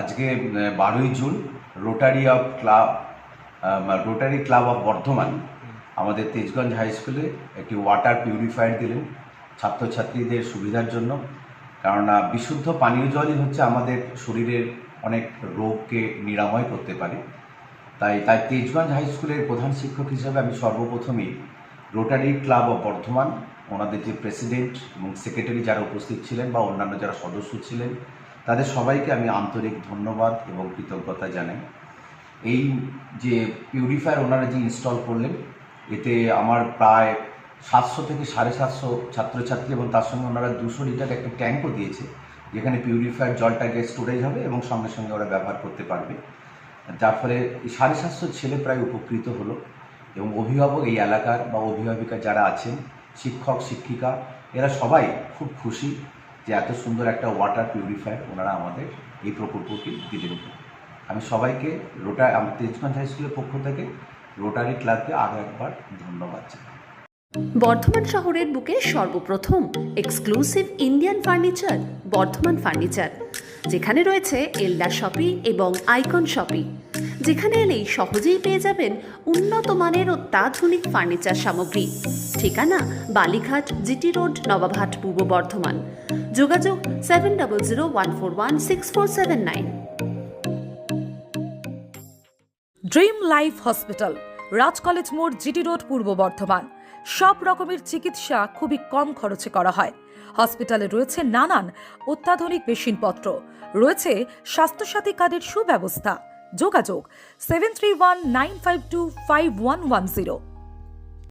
আজকে বারোই June rotary of club rotary club of Bardhaman, আমাদের তেজগঞ্জ হাই স্কুলে একটি ওয়াটার পিউরিফায়ার দিলেন ছাত্রছাত্রীদের সুবিধার জন্য। কেননা, বিশুদ্ধ পানীয় জলই হচ্ছে আমাদের শরীরের অনেক রোগকে নিরাময় করতে পারে। তাই তাই তেজগঞ্জ হাই স্কুলের প্রধান শিক্ষক হিসেবে আমি সর্বপ্রথমেই রোটারি ক্লাব অফ বর্ধমান, ওনাদের যে প্রেসিডেন্ট এবং সেক্রেটারি যারা উপস্থিত ছিলেন বা অন্যান্য যারা সদস্য ছিলেন তাদের সবাইকে আমি আন্তরিক ধন্যবাদ এবং কৃতজ্ঞতা জানাই। এই যে পিউরিফায়ার ওনারা যে ইনস্টল করলেন, এতে আমার প্রায় সাতশো থেকে সাড়ে সাতশো ছাত্রছাত্রী এবং তার সঙ্গে ওনারা দুশো লিটার একটা ট্যাঙ্কও দিয়েছে, যেখানে পিউরিফায়ার জলটাকে স্টোরেজ হবে এবং সঙ্গে সঙ্গে ওরা ব্যবহার করতে পারবে। যার ফলে সাড়ে সাতশো ছেলে প্রায় উপকৃত হলো এবং অভিভাবক এই এলাকার বা অভিভাবিকা যারা আছেন, শিক্ষক, শিক্ষিকা, এরা সবাই খুব খুশি যে এত সুন্দর একটা ওয়াটার পিউরিফায়ার ওনারা আমাদের এই প্রকল্পটি দিলেন আমি সবাইকে রোটা আমার তেজগঞ্জ হাই স্কুলের পক্ষ থেকে রোটারি ক্লাবকে আরও একবার ধন্যবাদ জানাই। বর্ধমান শহরের বুকে সর্বপ্রথম exclusive Indian furniture Bardhaman furniture যেখানে রয়েছে এলডা শপি এবং আইকন শপি যেখানে এলেই সহজেই পেয়ে যাবেন উন্নত মানের অত্যাধুনিক ফার্নিচার সামগ্রী। ঠিকানা বালিঘাট জিটি রোড, নবাবহাট, পূর্ব বর্ধমান। যোগাযোগ seven double zero one four one six four seven nine dream life hospital Raj college মোড়, জিটি রোড, পূর্ব বর্ধমান। সব রকমের চিকিৎসা খুবই কম খরচে করা হয়। হসপিটালে রয়েছে নানান অত্যাধুনিক মেশিনপত্র। রয়েছে স্বাস্থ্যসাথী কার্ডের সুব্যবস্থা। যোগাযোগ seven three one nine five two five one one zero